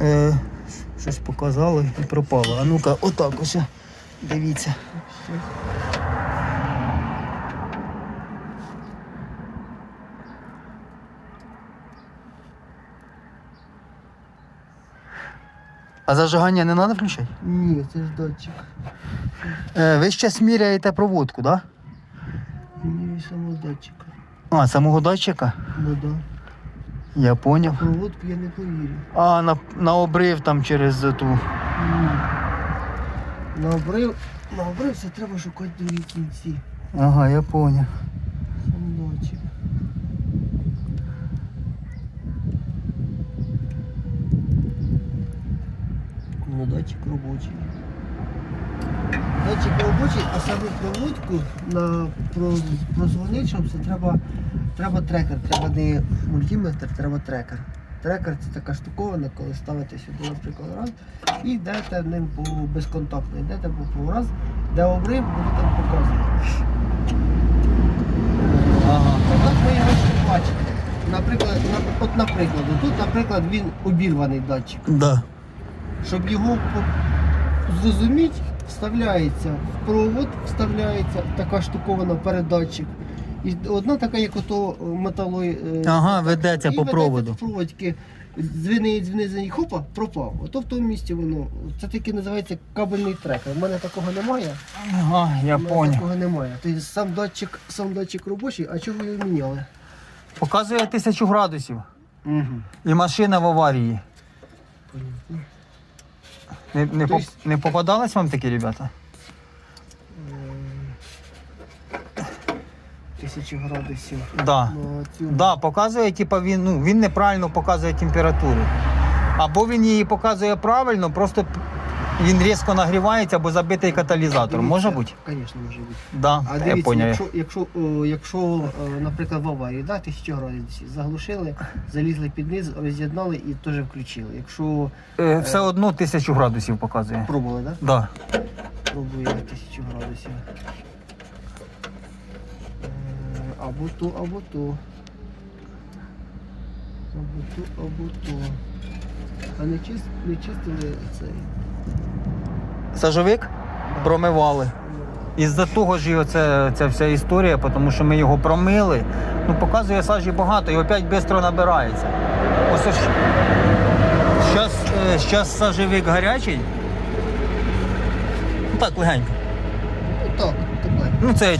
Е, щось показало і пропало. А ну-ка, отак ось. Дивіться. А зажигання не треба включати? Ні, це ж датчик. Е, ви ще міряєте проводку, так? Ні, самого датчика. А, самого датчика? Ну да. Я поняв. Проводку я не повірю. А на, на обрив там через ту. На обрив, на обрив це треба шукати другі кінці. Ага, я поняв. Сам датчик. Ну, датчик робочий. Датчик а саме проводку на про, прозвонити, щоб це треба, треба трекер, треба не мультиметр, треба трекер. Трекер це така штуковина, коли ставите сюди, наприклад, раз, і йдете ним по безконтактно, йдете по, раз, де обрив, буде там показувати. Ага. Отак ви його бачите. Наприклад, на- от наприклад, тут, наприклад, він обірваний датчик. Да. Щоб його зрозуміти, вставляється в провод, вставляється така штукована передатчик. І одна така, як ото метало. е, Ага, ведеться і по проводу. проводки. Дзвінить, дзвінить, хопа, пропав. Ото в тому місці воно. Це таки називається кабельний трекер. У мене такого немає. Ага, я У мене поняв. такого немає. Тобто сам датчик, сам датчик робочий, а чого його міняли? Показує тисячу градусів. Угу. І машина в аварії. Не, не, поп- не попадались вам такі ребята? Тисячі градусів. Да. Да, показує, типа він, ну, він неправильно показує температуру. Або він її показує правильно, просто п- він різко нагрівається або забитий каталізатор. Може бути? Звісно, може бути. Да, А я дивіться, поняв. якщо, якщо, о, якщо е, наприклад, в аварії, да, тисячу градусів, заглушили, залізли під низ, роз'єднали і теж включили. Якщо Е, Все одно тисячу градусів показує. пробували, так? Да. Да? Пробує тисячу градусів. Е, Або то, або то. Або то, або то. А не, чист, не чистили цей. Сажовик промивали. Із-за того ж і оце, ця вся історія, тому що ми його промили. Ну, показує сажі багато і опять швидко набирається. Ось ось. Щас, щас зараз сажевик гарячий. Ну так, легенько. Ну так, тепер. Ну це